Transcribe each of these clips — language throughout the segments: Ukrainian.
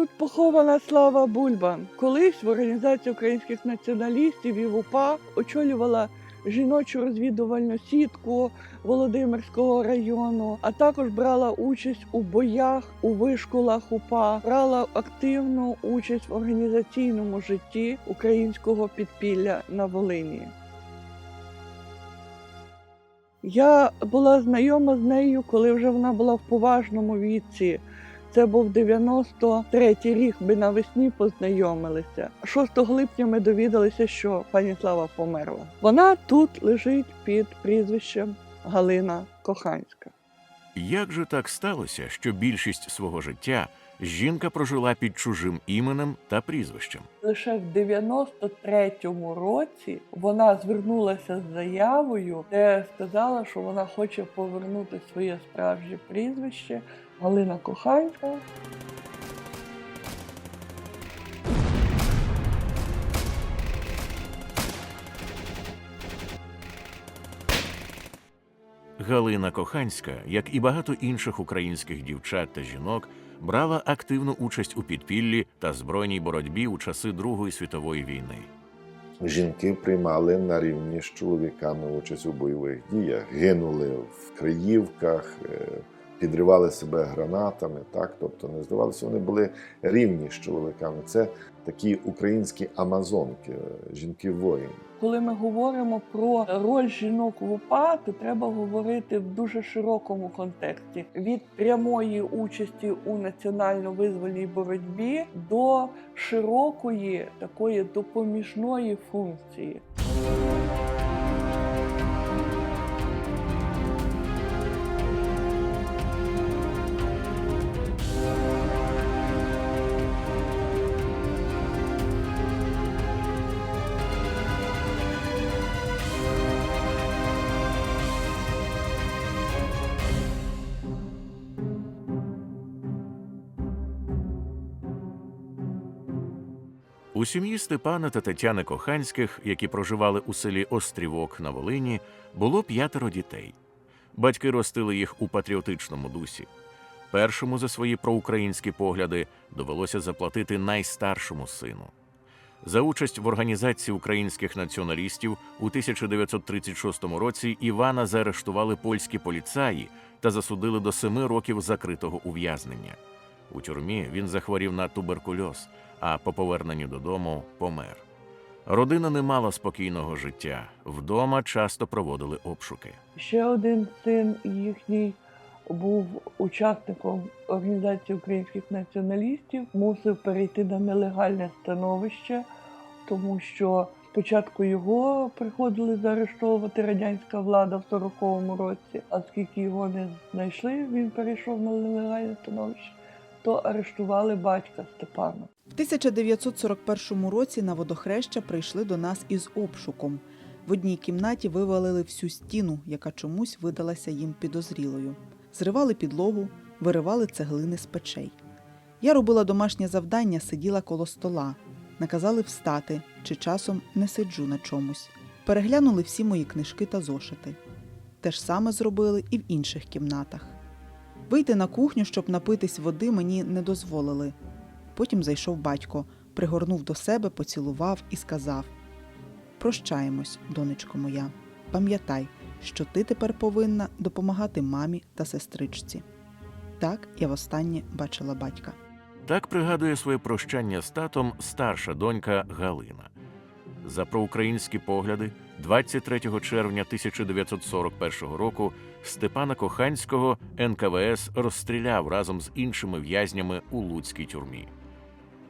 тут похована Слава Бульбан. Колись в організації українських націоналістів і в УПА очолювала жіночу розвідувальну сітку Володимирського району, а також брала участь у боях у вишколах УПА, брала активну участь в організаційному житті українського підпілля на Волині. Я була знайома з нею, коли вже вона була в поважному віці. Це був 93-й рік, ми навесні познайомилися. 6 липня ми довідалися, що пані Слава померла. Вона тут лежить під прізвищем Галина Коханська. Як же так сталося, що більшість свого життя жінка прожила під чужим іменем та прізвищем? Лише в 93-му році вона звернулася з заявою, де сказала, що вона хоче повернути своє справжнє прізвище Галина Коханська. Галина Коханська, як і багато інших українських дівчат та жінок, брала активну участь у підпіллі та збройній боротьбі у часи Другої світової війни. Жінки приймали на рівні з чоловіками участь у бойових діях, гинули в Криївках, е, підривали себе гранатами. Так, тобто не здавалося, вони були рівні з чоловіками. Це такі українські амазонки, е, жінки-воїни. Коли ми говоримо про роль жінок в УПА, то треба говорити в дуже широкому контексті від прямої участі у національно-визвольній боротьбі до широкої такої допоміжної функції. У сім'ї Степана та Тетяни Коханських, які проживали у селі Острівок на Волині, було п'ятеро дітей. Батьки ростили їх у патріотичному дусі. Першому за свої проукраїнські погляди довелося заплатити найстаршому сину. За участь в організації українських націоналістів у 1936 році Івана заарештували польські поліцаї та засудили до семи років закритого ув'язнення. У тюрмі він захворів на туберкульоз, а по поверненню додому помер. Родина не мала спокійного життя. Вдома часто проводили обшуки. Ще один син їхній був учасником організації українських націоналістів, мусив перейти на нелегальне становище, тому що спочатку його приходили заарештовувати радянська влада в 40-му році, а оскільки його не знайшли, він перейшов на нелегальне становище, то арештували батька Степана. В 1941 році на водохреща прийшли до нас із обшуком. В одній кімнаті вивалили всю стіну, яка чомусь видалася їм підозрілою. Зривали підлогу, виривали цеглини з печей. Я робила домашнє завдання, сиділа коло стола. Наказали встати, чи часом не сиджу на чомусь. Переглянули всі мої книжки та зошити. Те ж саме зробили і в інших кімнатах. Вийти на кухню, щоб напитись води, мені не дозволили. Потім зайшов батько, пригорнув до себе, поцілував і сказав: Прощаємось, донечко моя. Пам'ятай, що ти тепер повинна допомагати мамі та сестричці. Так я востаннє бачила батька. Так пригадує своє прощання з татом старша донька Галина. За проукраїнські погляди, 23 червня 1941 року Степана Коханського НКВС розстріляв разом з іншими в'язнями у Луцькій тюрмі.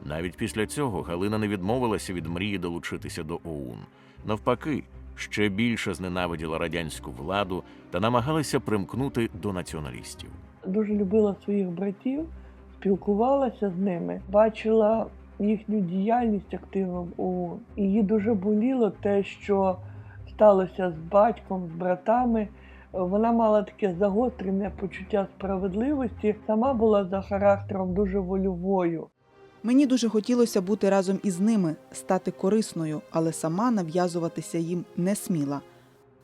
Навіть після цього Галина не відмовилася від мрії долучитися до ОУН. Навпаки, ще більше зненавиділа радянську владу та намагалася примкнути до націоналістів. дуже любила своїх братів, спілкувалася з ними, бачила їхню діяльність активно в ОУН. І її дуже боліло те, що сталося з батьком, з братами. Вона мала таке загострене почуття справедливості, сама була за характером дуже вольовою. Мені дуже хотілося бути разом із ними, стати корисною, але сама нав'язуватися їм не сміла.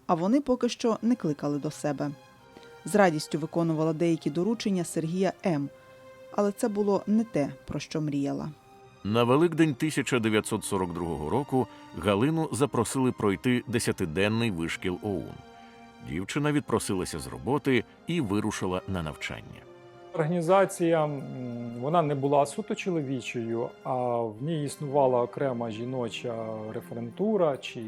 А вони поки що не кликали до себе. З радістю виконувала деякі доручення Сергія М. Але це було не те, про що мріяла. На Великдень 1942 року Галину запросили пройти десятиденний вишкіл ОУН. Дівчина відпросилася з роботи і вирушила на навчання. Організація вона не була суто чоловічою, а в ній існувала окрема жіноча референтура чи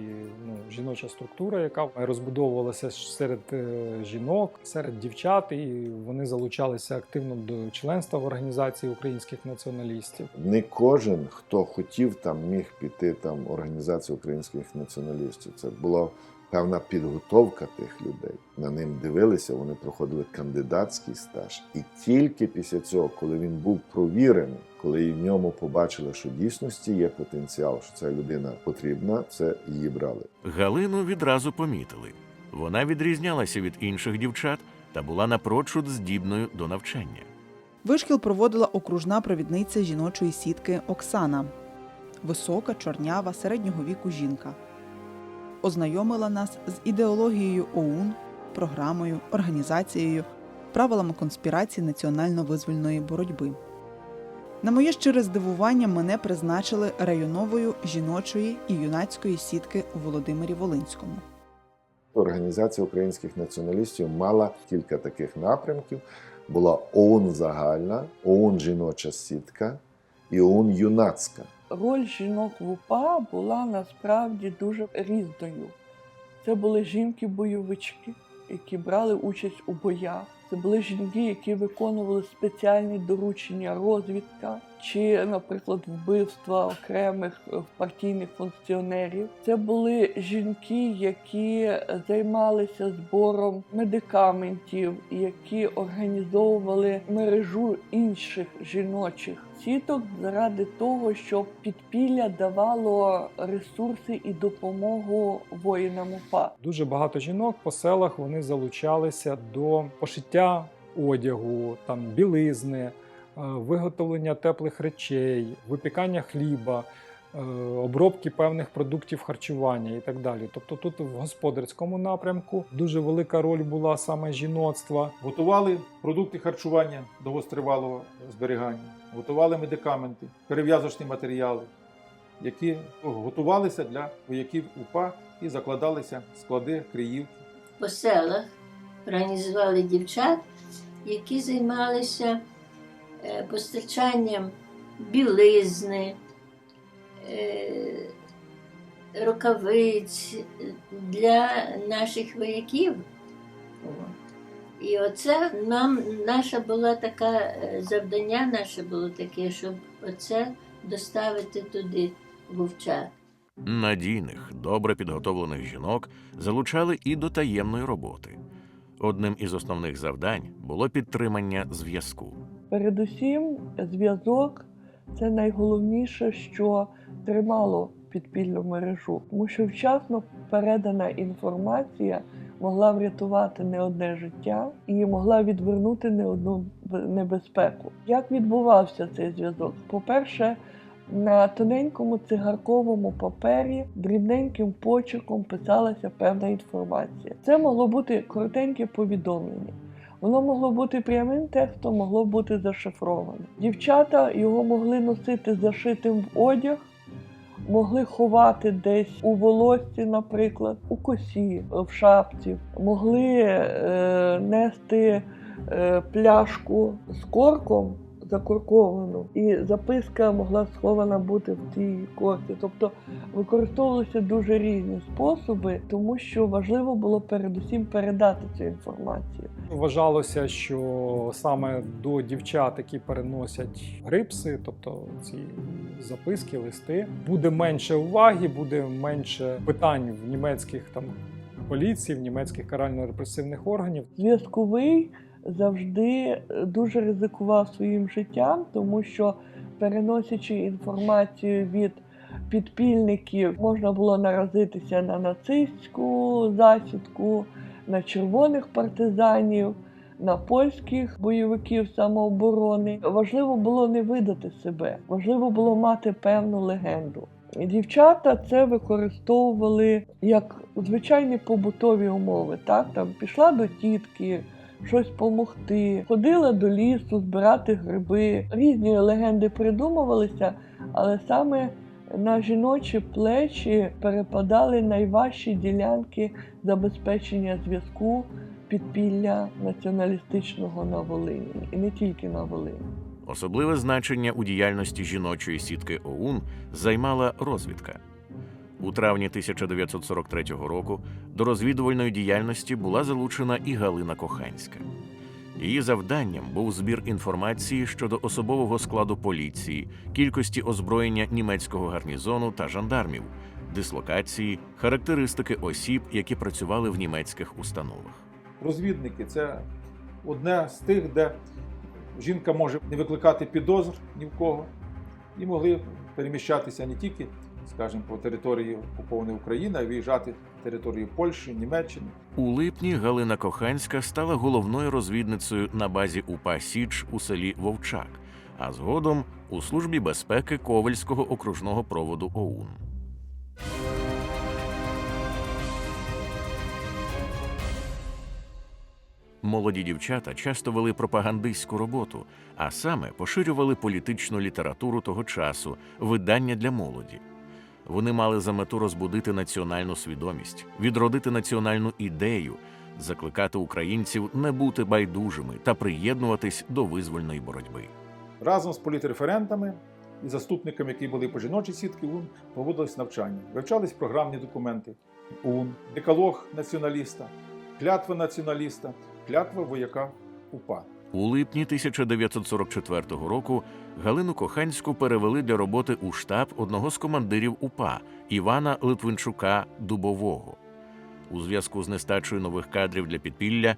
ну, жіноча структура, яка розбудовувалася серед е, жінок, серед дівчат, і вони залучалися активно до членства в організації українських націоналістів. Не кожен, хто хотів, там міг піти там організацію українських націоналістів. Це була певна підготовка тих людей. На ним дивилися, вони проходили кандидатський стаж. І тільки після цього, коли він був провірений, коли в ньому побачили, що дійсності є потенціал, що ця людина потрібна, це її брали. Галину відразу помітили. Вона відрізнялася від інших дівчат та була напрочуд здібною до навчання. Вишкіл проводила окружна провідниця жіночої сітки Оксана, висока, чорнява, середнього віку жінка. Ознайомила нас з ідеологією ОУН, програмою, організацією, правилами конспірації національно-визвольної боротьби. На моє щире здивування мене призначили районовою жіночої і юнацької сітки у Володимирі Волинському. Організація українських націоналістів мала кілька таких напрямків. Була ОУН загальна, ОУН жіноча сітка і ОУН юнацька. Роль жінок в УПА була насправді дуже різною. Це були жінки-бойовички, які брали участь у боях. Це були жінки, які виконували спеціальні доручення розвідка чи, наприклад, вбивства окремих е, партійних функціонерів. Це були жінки, які займалися збором медикаментів, які організовували мережу інших жіночих сіток заради того, щоб підпілля давало ресурси і допомогу воїнам УПА. Дуже багато жінок по селах вони залучалися до пошиття одягу, там білизни, е, виготовлення теплих речей, випікання хліба, е, обробки певних продуктів харчування і так далі. Тобто тут в господарському напрямку дуже велика роль була саме жіноцтва. Готували продукти харчування довгостривалого зберігання, готували медикаменти, перев'язочні матеріали, які готувалися для вояків УПА і закладалися склади Криївки. по селах організували дівчат, які займалися е, постачанням білизни, е, рукавиць для наших вояків. І оце нам наша була така е, завдання, наше було таке, щоб оце доставити туди вовчат. Надійних, добре підготовлених жінок залучали і до таємної роботи. Одним із основних завдань було підтримання зв'язку. Передусім, зв'язок це найголовніше, що тримало підпільну мережу, тому що вчасно передана інформація могла врятувати не одне життя і могла відвернути не одну небезпеку. Як відбувався цей зв'язок? По-перше, на тоненькому цигарковому папері дрібненьким почерком писалася певна інформація. Це могло бути коротеньке повідомлення. Воно могло бути прямим текстом, могло бути зашифроване. Дівчата його могли носити зашитим в одяг, могли ховати десь у волосці, наприклад, у косі, в шапці, могли е, нести е, пляшку з корком закорковану, і записка могла схована бути в цій корці. Тобто використовувалися дуже різні способи, тому що важливо було передусім передати цю інформацію. Вважалося, що саме до дівчат, які переносять грипси, тобто ці записки, листи, буде менше уваги, буде менше питань в німецьких там поліції, в німецьких карально-репресивних органів. Зв'язковий завжди е, дуже ризикував своїм життям, тому що переносячи інформацію від підпільників, можна було наразитися на нацистську засідку, на червоних партизанів. На польських бойовиків самооборони важливо було не видати себе, важливо було мати певну легенду. Дівчата це використовували як звичайні побутові умови. Так, там пішла до тітки, щось допомогти. Ходила до лісу збирати гриби. Різні легенди придумувалися, але саме на жіночі плечі перепадали найважчі ділянки забезпечення зв'язку підпілля націоналістичного на Волині, і не тільки на Волині. Особливе значення у діяльності жіночої сітки ОУН займала розвідка. У травні 1943 року до розвідувальної діяльності була залучена і Галина Коханська. Її завданням був збір інформації щодо особового складу поліції, кількості озброєння німецького гарнізону та жандармів, дислокації, характеристики осіб, які працювали в німецьких установах. Розвідники це одне з тих, де жінка може не викликати підозр ні в кого, і могли переміщатися не тільки, скажімо, по території окупованої України, а виїжджати територію Польщі, Німеччини. У липні Галина Коханська стала головною розвідницею на базі УПА Січ у селі Вовчак, а згодом у службі безпеки Ковельського окружного проводу ОУН. Молоді дівчата часто вели пропагандистську роботу, а саме поширювали політичну літературу того часу, видання для молоді. Вони мали за мету розбудити національну свідомість, відродити національну ідею, закликати українців не бути байдужими та приєднуватись до визвольної боротьби. Разом з політреферентами і заступниками, які були по жіночій сітки УН, проводилось навчання. Вивчались програмні документи УН, декалог націоналіста, клятва націоналіста, клятва вояка УПА. У липні 1944 року Галину Коханську перевели для роботи у штаб одного з командирів УПА Івана Литвинчука Дубового. У зв'язку з нестачею нових кадрів для підпілля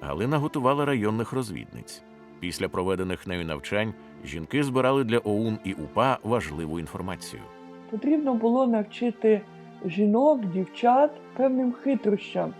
Галина готувала районних розвідниць. Після проведених нею навчань жінки збирали для ОУН і УПА важливу інформацію. Потрібно було навчити жінок, дівчат певним хитрощам,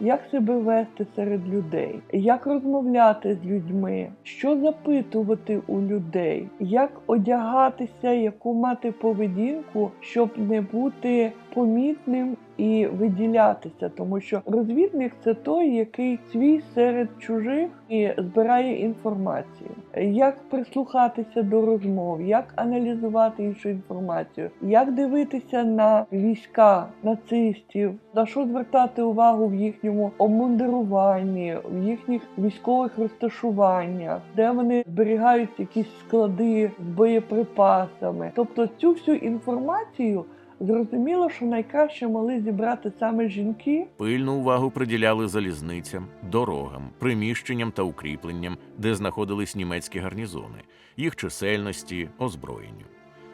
як себе вести серед людей, як розмовляти з людьми, що запитувати у людей, як одягатися, яку мати поведінку, щоб не бути помітним і виділятися, тому що розвідник це той, який свій серед чужих і збирає інформацію. Як прислухатися до розмов, як аналізувати іншу інформацію, як дивитися на війська нацистів, на що звертати увагу в їхньому обмундируванні, в їхніх військових розташуваннях, де вони зберігають якісь склади з боєприпасами. Тобто цю всю інформацію зрозуміло, що найкраще могли зібрати саме жінки. Пильну увагу приділяли залізницям, дорогам, приміщенням та укріпленням, де знаходились німецькі гарнізони, їх чисельності, озброєнню.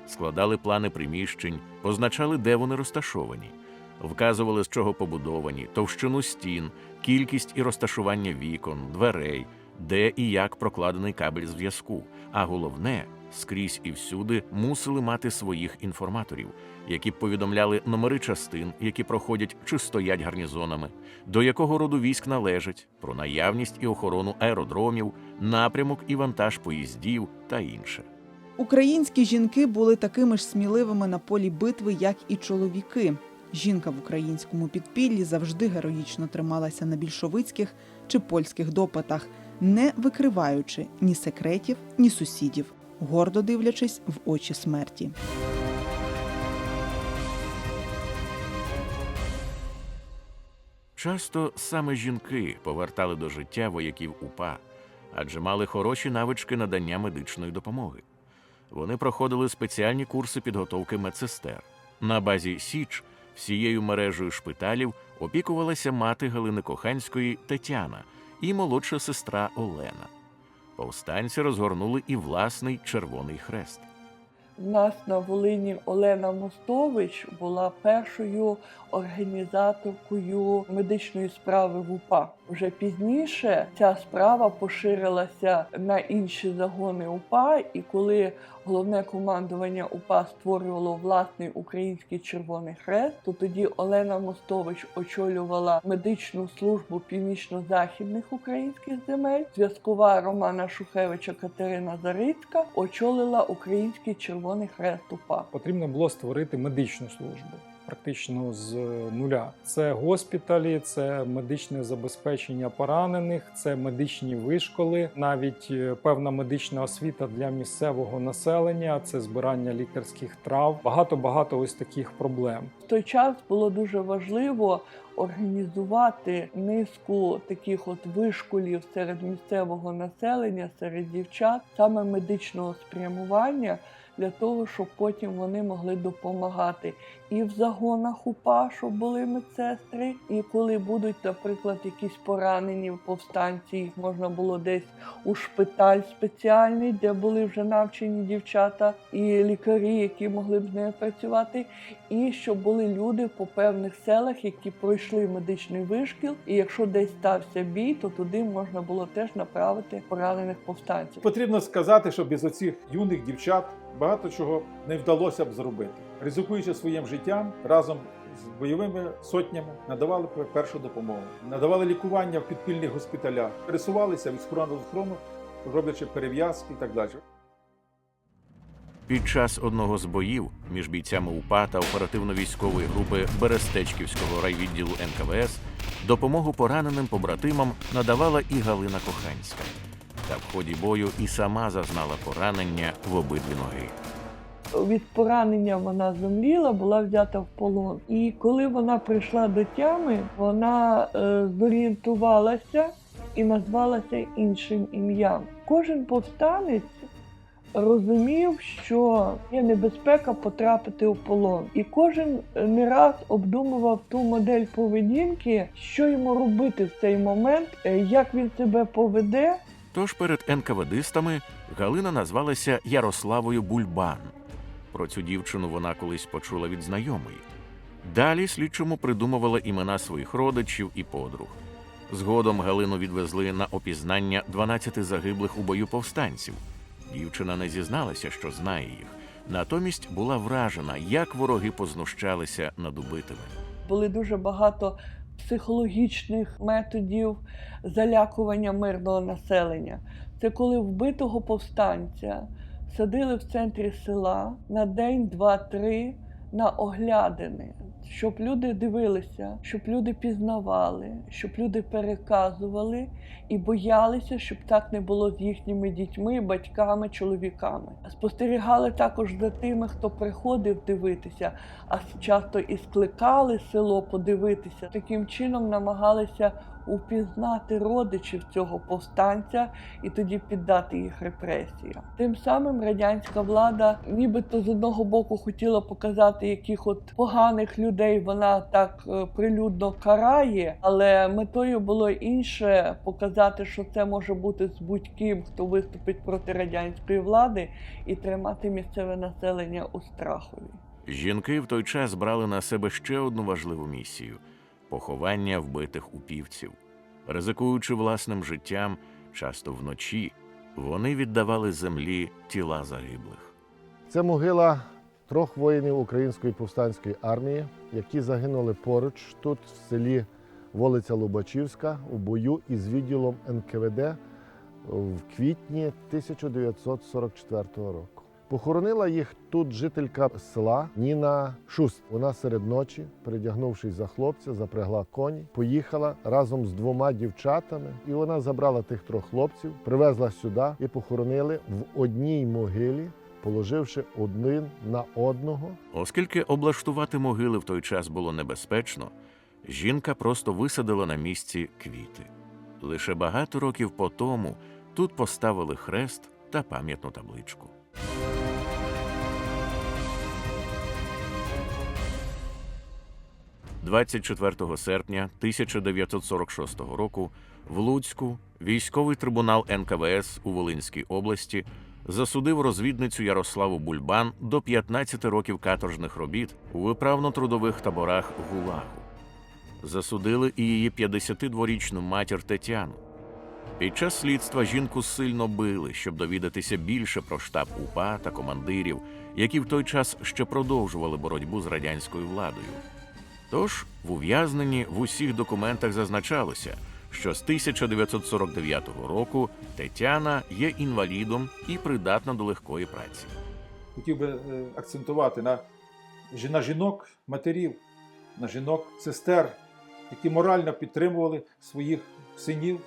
Складали плани приміщень, позначали, де вони розташовані, вказували, з чого побудовані, товщину стін, кількість і розташування вікон, дверей, де і як прокладений кабель зв'язку. А головне, скрізь і всюди мусили мати своїх інформаторів, які б повідомляли номери частин, які проходять чи стоять гарнізонами, до якого роду військ належать, про наявність і охорону аеродромів, напрямок і вантаж поїздів та інше. Українські жінки були такими ж сміливими на полі битви, як і чоловіки. Жінка в українському підпіллі завжди героїчно трималася на більшовицьких чи польських допитах, не викриваючи ні секретів, ні сусідів, гордо дивлячись в очі смерті. Часто саме жінки повертали до життя вояків УПА, адже мали хороші навички надання медичної допомоги. Вони проходили спеціальні курси підготовки медсестер. На базі Січ всією мережею шпиталів опікувалася мати Галини Коханської Тетяна і молодша сестра Олена. Повстанці розгорнули і власний Червоний Хрест. У нас на Волині Олена Мостович була першою організаторкою медичної справи в УПА. Вже пізніше ця справа поширилася на інші загони УПА, і коли головне командування УПА створювало власний український Червоний Хрест, то тоді Олена Мостович очолювала медичну службу північно-західних українських земель. Зв'язкова Романа Шухевича Катерина Зарицька очолила український Червоний Хрест УПА. Потрібно було створити медичну службу. Практично з нуля. Це госпіталі, це медичне забезпечення поранених, це медичні вишколи, навіть е, певна медична освіта для місцевого населення, це збирання лікарських трав. Багато багато ось таких проблем. В той час було дуже важливо організувати низку таких от вишколів серед місцевого населення, серед дівчат, саме медичного спрямування. Для того, щоб потім вони могли допомагати і в загонах УПА, щоб були медсестри, і коли будуть, наприклад, якісь поранені повстанці, їх можна було десь у шпиталь спеціальний, де були вже навчені дівчата і лікарі, які могли б з нею працювати, і щоб були люди по певних селах, які пройшли медичний вишкіл, і якщо десь стався бій, то туди можна було теж направити поранених повстанців. Потрібно сказати, що без оцих юних дівчат багато чого не вдалося б зробити. Ризикуючи своїм життям разом з бойовими сотнями, надавали першу допомогу, надавали лікування в підпільних госпіталях, пересувалися від схорону до схорону, роблячи перев'язки і так далі. Під час одного з боїв між бійцями УПА та оперативно-військової групи Берестечківського райвідділу НКВС допомогу пораненим побратимам надавала і Галина Коханська. Та в ході бою і сама зазнала поранення в обидві ноги. від поранення вона зомліла, була взята в полон. І коли вона прийшла до тями, вона е, зорієнтувалася і назвалася іншим ім'ям. Кожен повстанець розумів, що є небезпека потрапити у полон, і кожен не раз обдумував ту модель поведінки, що йому робити в цей момент, е, як він себе поведе, Тож перед НКВДистами Галина назвалася Ярославою Бульбан. Про цю дівчину вона колись почула від знайомої. Далі слідчому придумувала імена своїх родичів і подруг. Згодом Галину відвезли на опізнання 12 загиблих у бою повстанців. Дівчина не зізналася, що знає їх. Натомість була вражена, як вороги познущалися над убитими. були дуже багато психологічних методів залякування мирного населення. Це коли вбитого повстанця садили в центрі села на день, два-три на оглядини, щоб люди дивилися, щоб люди пізнавали, щоб люди переказували і боялися, щоб так не було з їхніми дітьми, батьками, чоловіками. Спостерігали також за тими, хто приходив дивитися, а часто і скликали село подивитися. Таким чином намагалися упізнати родичів цього повстанця і тоді піддати їх репресіям. Тим самим радянська влада, нібито з одного боку хотіла показати, яких от поганих людей вона так е, прилюдно карає, але метою було інше показати, що це може бути з будь-ким, хто виступить проти радянської влади, і тримати місцеве населення у страхові. Жінки в той час брали на себе ще одну важливу місію поховання вбитих упівців. Ризикуючи власним життям, часто вночі, вони віддавали землі тіла загиблих. Це могила трьох воїнів Української повстанської армії, які загинули поруч тут, в селі Волиця Лубачівська, у бою із відділом НКВД в квітні 1944 року. Похоронила їх тут жителька села Ніна Шуст. Вона серед ночі, передягнувшись за хлопця, запрягла коні, поїхала разом з двома дівчатами, і вона забрала тих трьох хлопців, привезла сюди і похоронили в одній могилі, положивши один на одного. Оскільки облаштувати могили в той час було небезпечно, жінка просто висадила на місці квіти. Лише багато років по тому тут поставили хрест та пам'ятну табличку. «24 серпня 1946 року в Луцьку військовий трибунал НКВС у Волинській області засудив розвідницю Ярославу Бульбан до 15 років каторжних робіт у виправно-трудових таборах ГУЛАГу. Засудили і її 52-річну матір Тетяну. Під час слідства жінку сильно били, щоб довідатися більше про штаб УПА та командирів, які в той час ще продовжували боротьбу з радянською владою. Тож в ув'язненні в усіх документах зазначалося, що з 1949 року Тетяна є інвалідом і придатна до легкої праці. Хотів би е, акцентувати на, на жінок, матерів, на жінок, сестер, які морально підтримували своїх синів,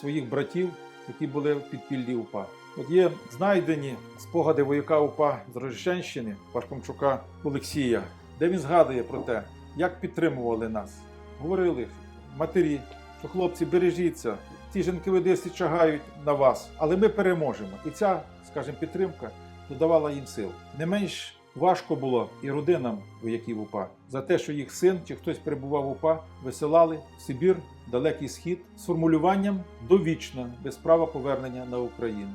своїх братів, які були в підпіллі УПА. От є знайдені спогади вояка УПА з Рожищенщини Пашкомчука Олексія, де він згадує про те, як підтримували нас. Говорили матері, що хлопці, бережіться, ці жінки чагають на вас, але ми переможемо. І ця, скажімо, підтримка додавала їм сил. Не менш важко було і родинам вояків УПА за те, що їх син чи хтось перебував в УПА, висилали в Сибір, далекий схід з формулюванням довічно без права повернення на Україну.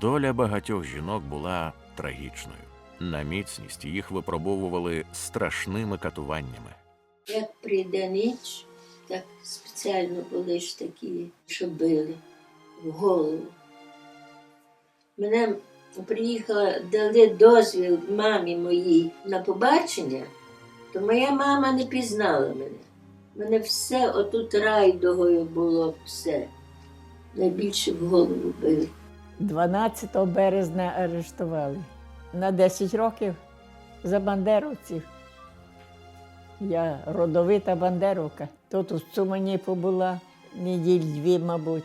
Доля багатьох жінок була трагічною. На міцність їх випробовували страшними катуваннями. Як прийде ніч, так спеціально були ж такі, що били в голову. Мене приїхала, дали дозвіл мамі моїй на побачення, то моя мама не пізнала мене. Мене все отут райдогою було все. Найбільше в голову били. 12 березня арештували на 10 років за бандеровців. Я родовита бандеровка. Тут у Цумані побула неділь дві, мабуть.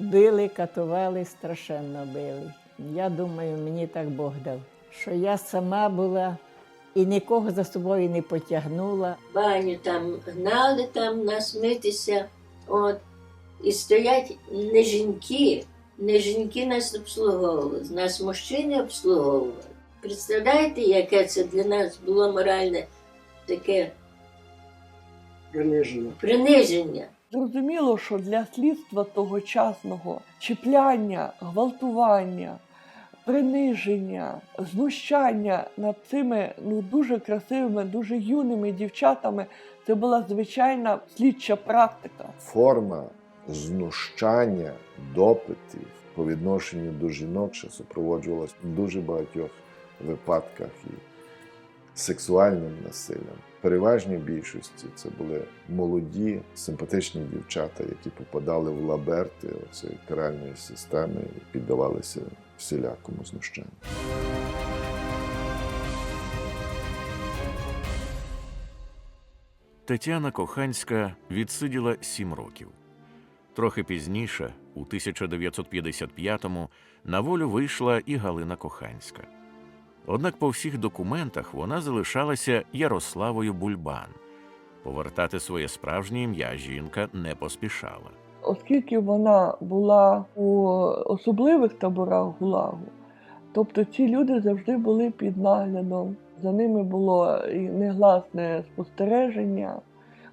Били, катували, страшенно били. Я думаю, мені так Бог дав, що я сама була і нікого за собою не потягнула. баню там гнали там нас митися. От. І стоять не жінки, не жінки нас обслуговували, нас мужчини обслуговували. Представляєте, яке це для нас було моральне таке приниження. приниження? Зрозуміло, що для слідства тогочасного чіпляння, гвалтування, приниження, знущання над цими ну дуже красивими, дуже юними дівчатами це була звичайна слідча практика. Форма знущання, допитів по відношенню до жінок ще супроводжувалась в дуже багатьох випадках і сексуальним насиллям. Переважній більшості це були молоді, симпатичні дівчата, які попадали в лаберти цієї каральної системи і піддавалися всілякому знущанню. Тетяна Коханська відсиділа сім років. Трохи пізніше, у 1955-му, на волю вийшла і Галина Коханська. Однак по всіх документах вона залишалася Ярославою Бульбан. Повертати своє справжнє ім'я жінка не поспішала. Оскільки вона була у особливих таборах ГУЛАГу, тобто ці люди завжди були під наглядом. За ними було і негласне спостереження,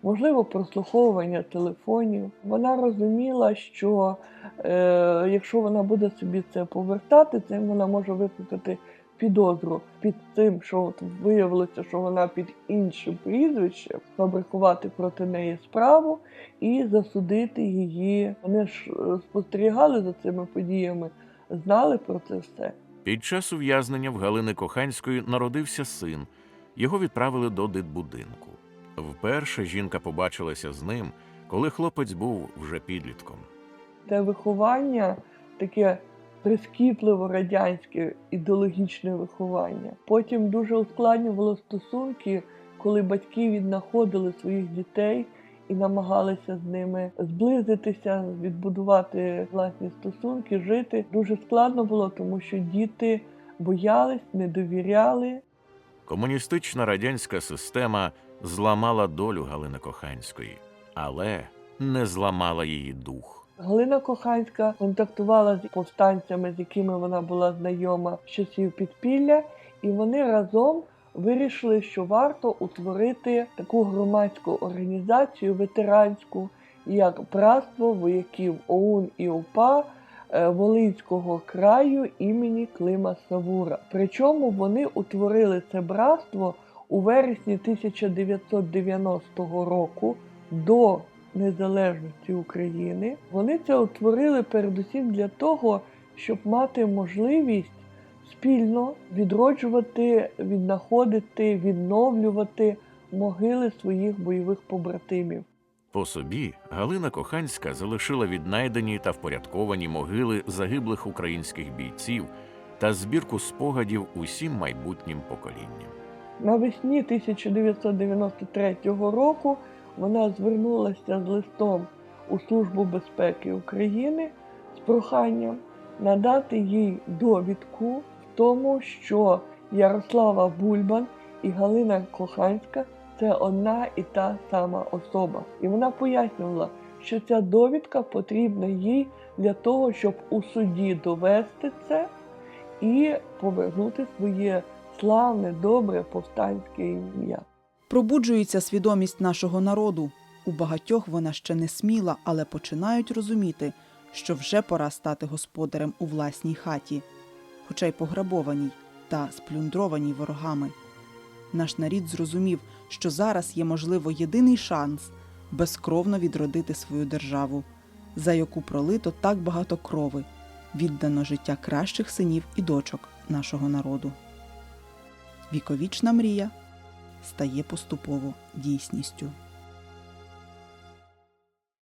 можливо, прослуховування телефонів. Вона розуміла, що е, якщо вона буде собі це повертати, цим вона може викликати підозру під тим, що от виявилося, що вона під іншим прізвищем, фабрикувати проти неї справу і засудити її. Вони ж е, спостерігали за цими подіями, знали про це все. Під час ув'язнення в Галини Коханської народився син. Його відправили до дитбудинку. Вперше жінка побачилася з ним, коли хлопець був вже підлітком. Те виховання таке прискіпливо радянське ідеологічне виховання. Потім дуже ускладнювало стосунки, коли батьки віднаходили своїх дітей і намагалися з ними зблизитися, відбудувати власні стосунки, жити. Дуже складно було, тому що діти боялись, не довіряли. Комуністична радянська система зламала долю Галини Коханської, але не зламала її дух. Галина Коханська контактувала з повстанцями, з якими вона була знайома з часів підпілля, і вони разом вирішили, що варто утворити таку громадську організацію ветеранську, як братство вояків ОУН і ОПА е, Волинського краю імені Клима Савура. Причому вони утворили це братство у вересні 1990 року до незалежності України. Вони це утворили передусім для того, щоб мати можливість спільно відроджувати, віднаходити, відновлювати могили своїх бойових побратимів. По собі Галина Коханська залишила віднайдені та впорядковані могили загиблих українських бійців та збірку спогадів усім майбутнім поколінням. Навесні 1993 року вона звернулася з листом у Службу безпеки України з проханням надати їй довідку в тому, що Ярослава Бульбан і Галина Коханська це одна і та сама особа. І вона пояснювала, що ця довідка потрібна їй для того, щоб у суді довести це і повернути своє славне, добре повстанське ім'я. Пробуджується свідомість нашого народу. У багатьох вона ще не сміла, але починають розуміти, що вже пора стати господарем у власній хаті, хоча й пограбованій та сплюндрованій ворогами. Наш нарід зрозумів, що зараз є можливо єдиний шанс безкровно відродити свою державу, за яку пролито так багато крови, віддано життя кращих синів і дочок нашого народу. Віковічна мрія стає поступово дійсністю.